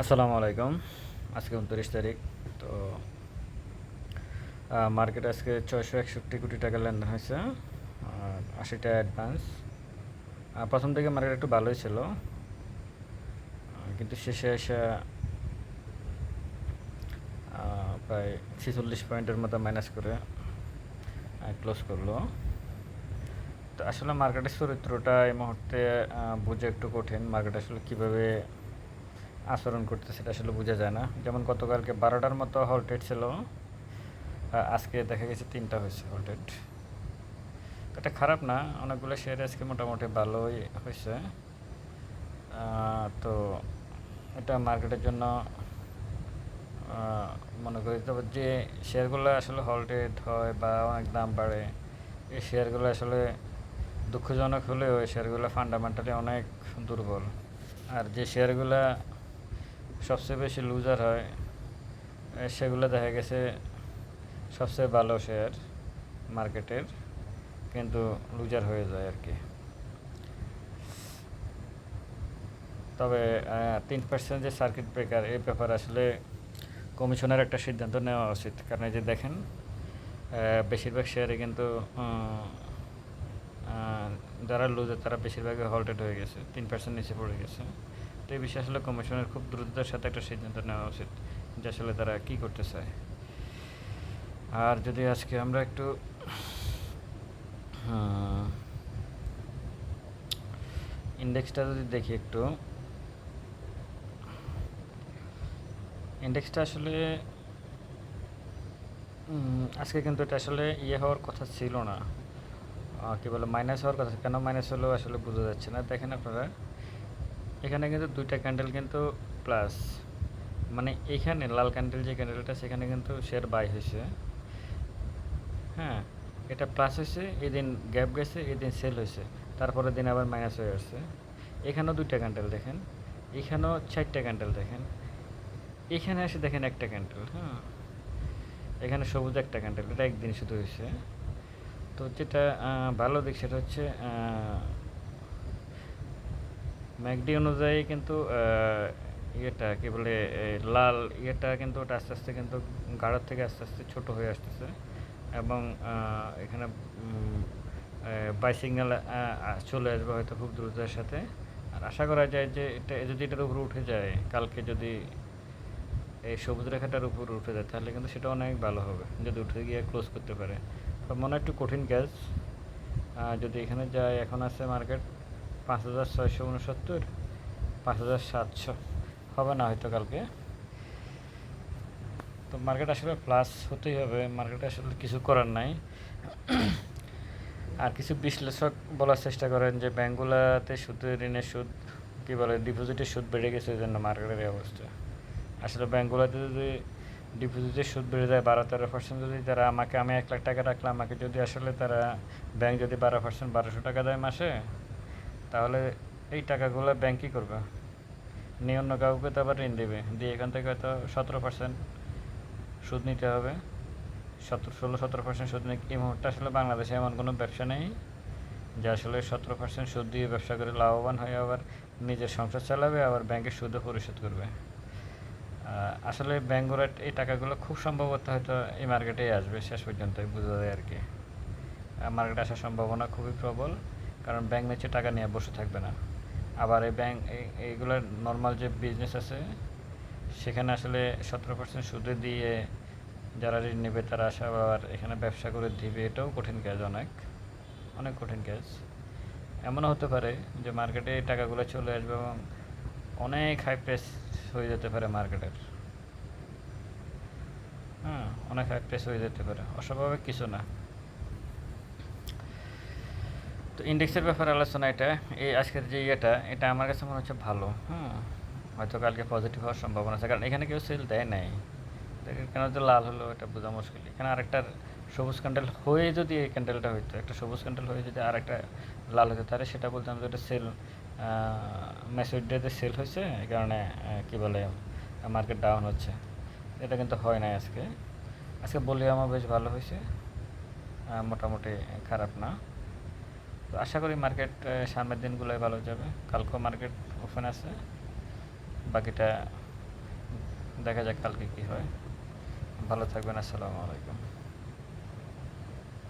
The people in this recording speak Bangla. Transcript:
আসসালামু আলাইকুম। আজকে উনত্রিশ তারিখ, তো মার্কেট আজকে ছয়শো একষট্টি কোটি টাকা লেনদেন হয়েছে আশিটা অ্যাডভান্স প্রথম থেকে মার্কেট একটু ভালোই ছিল কিন্তু শেষে এসে প্রায় ছেচল্লিশ পয়েন্টের মতো মাইনাস করে ক্লোজ করল। তো আসলে মার্কেটের চরিত্রটা এই মুহূর্তে বোঝা একটু কঠিন। মার্কেট আসলে কীভাবে আচরণ করতে সেটা আসলে বোঝা যায় না। যেমন গতকালকে বারোটার মতো হলটেড ছিল আজকে দেখা গেছে তিনটা হয়েছে হলটেড এটা খারাপ না, অনেকগুলো শেয়ার আজকে মোটামুটি ভালোই হয়েছে। তো এটা মার্কেটের জন্য মনে করি তবে যে শেয়ারগুলো আসলে হলটেড হয় বা অনেক দাম বাড়ে, এই শেয়ারগুলো আসলে দুঃখজনক হলেও এই শেয়ারগুলো ফান্ডামেন্টালি অনেক দুর্বল। আর যে শেয়ারগুলো সবচেয়ে বেশি লুজার হয় সেগুলো দেখা গেছে সবচেয়ে ভালো শেয়ার মার্কেটের কিন্তু লুজার হয়ে যায় আর কি। তবে তিন পার্সেন্ট যে সার্কিট ব্রেকার এই ব্যাপারে আসলে কমিশনের একটা সিদ্ধান্ত নেওয়া উচিত। কারণ এই যে দেখেন বেশিরভাগ শেয়ারে কিন্তু যারা লুজার তারা বেশিরভাগই হল্টেড হয়ে গেছে, তিন পার্সেন্ট নিচে পড়ে গেছে। তো এই বিষয়ে আসলে কমিশনের খুব দ্রুততার সাথে একটা সিদ্ধান্ত নেওয়া উচিত, যে আসলে তারা কী করতে চায়। আর যদি আজকে আমরা একটু ইন্ডেক্সটা যদি দেখি একটু। ইন্ডেক্সটা আসলে আজকে কিন্তু এটা আসলে ইয়ে হওয়ার কথা ছিল না। কি বলে মাইনাস হওয়ার কথা কেন মাইনাস হলো আসলে বোঝা যাচ্ছে না। দেখেন আপনারা। এখানে কিন্তু দুইটা ক্যান্ডেল কিন্তু প্লাস মানে এখানে লাল ক্যান্ডেল যে ক্যান্ডেলটা সেখানে কিন্তু শেয়ার বাই হয়েছে। হ্যাঁ এটা প্লাস হয়েছে, এদিন গ্যাপ গেছে, এদিন সেল হয়েছে। তারপরের দিন আবার মাইনাস হয়ে আসছে। এখানেও দুইটা ক্যান্ডেল দেখেন। এখানেও চারটা ক্যান্ডেল দেখেন। এখানে এসে দেখেন একটা ক্যান্ডেল হ্যাঁ। এখানে সবুজ একটা ক্যান্ডেল এটা একদিন শুধু হয়েছে। তো যেটা ভালো দিক সেটা হচ্ছে ম্যাকডি অনুযায়ী কিন্তু ইয়েটা কি বলে লাল ইয়েটা কিন্তু ওটা আস্তে আস্তে কিন্তু গাঢ়ার থেকে আস্তে আস্তে ছোট হয়ে আসতেছে। এবং এখানে বাই সিগন্যাল চলে আসবে হয়তো খুব দ্রুততার সাথে। আর আশা করা যায় যে এটা, যদি এটার উপরে উঠে যায়, কালকে যদি এই সবুজ রেখাটার উপর উঠে যায়, তাহলে কিন্তু সেটা অনেক ভালো হবে, যদি উঠে গিয়ে ক্লোজ করতে পারে। মনে হয় একটু কঠিন ক্যাচ যদি এখানে যায়, এখন আছে মার্কেট পাঁচ হাজার ছয়শো উনসত্তর, পাঁচ হাজার সাতশো। হবে না হয়তো কালকে। তো মার্কেট আসলে প্লাস হতেই হবে। মার্কেট আসলে কিছু করার নাই। আর কিছু বিশ্লেষক বলার চেষ্টা করেন যে ব্যাঙ্কগুলোতে সুদের ঋণের সুদ, কী বলে, ডিপোজিটের সুদ বেড়ে গেছে এই জন্য মার্কেটের এই অবস্থা। আসলে ব্যাঙ্কগুলোতে যদি ডিপোজিটের সুদ বেড়ে যায় বারো তেরো পার্সেন্ট যদি তারা আমাকে, আমি এক লাখ টাকা রাখলাম, আমাকে যদি আসলে তারা ব্যাংক যদি বারো পার্সেন্ট বারোশো টাকা দেয় মাসে তাহলে এই টাকাগুলো ব্যাংক কী করবে। নিয়ে অন্য কাউকে তো আবার ঋণ দেবে। দিয়ে এখান থেকে হয়তো সতেরো পার্সেন্ট সুদ নিতে হবে। সতেরো, ষোলো, সতেরো পার্সেন্ট সুদ নিয়ে এই মুহূর্তে আসলে বাংলাদেশে এমন কোনো ব্যবসা নেই যে আসলে সতেরো পার্সেন্ট সুদ দিয়ে ব্যবসা করে লাভবান হয়ে আবার নিজের সংসার চালাবে, আবার ব্যাংকের সুদও পরিশোধ করবে। আসলে ব্যাঙ্কগুলো এই টাকাগুলো খুব সম্ভবত হয়তো এই মার্কেটেই আসবে শেষ পর্যন্ত বোঝা যায় আর কি। মার্কেটে আসার সম্ভাবনা খুবই প্রবল। কারণ ব্যাংক নিচে টাকা নিয়ে বসে থাকবে না। আবার এই ব্যাংক এইগুলোর নর্মাল যে বিজনেস আছে, সেখানে আসলে সতেরো পার্সেন্ট সুদে দিয়ে যারা ঋণ নেবে, তারা আসে আবার এখানে ব্যবসা করে দিবে। এটাও কঠিন কাজ অনেক অনেক কঠিন কাজ। এমনও হতে পারে যে মার্কেটে এই টাকাগুলো চলে আসবে এবং অনেক হাই প্রেস হয়ে যেতে পারে মার্কেটের হ্যাঁ অনেক হাই প্রেস হয়ে যেতে পারে। অস্বাভাবিক কিছু না। তো ইন্ডেক্সের ব্যাপারে আলোচনা এটা, এই আজকের যে ইয়েটা, এটা আমার কাছে মনে হচ্ছে ভালো, হুম। হয়তো কালকে পজিটিভ হওয়ার সম্ভাবনা আছে, কারণ এখানে কেউ সেল দেয় নাই। কেন যে লাল হলো, এটা বোঝা মুশকিল। এখানে আরেকটা সবুজ ক্যান্ডেল হয়ে যদি এই ক্যান্ডেলটা হইতো, একটা সবুজ ক্যান্ডেল হয়ে যদি আরেকটা লাল হতো তাহলে সেটা বলতাম যে এটা সেল মেসেজ ডেতে সেল হয়েছে, এই কারণে কী বলে মার্কেট ডাউন হচ্ছে। এটা কিন্তু হয় নাই আজকে। আজকে বলি আমার বেশ ভালো হয়েছে মোটামুটি খারাপ না। তো আশা করি মার্কেট সামনের দিনগুলোয় ভালো যাবে। কালকেও মার্কেট ওপেন আছে। বাকিটা দেখা যাক কালকে কী হয়। ভালো থাকবেন, আসসালামু আলাইকুম।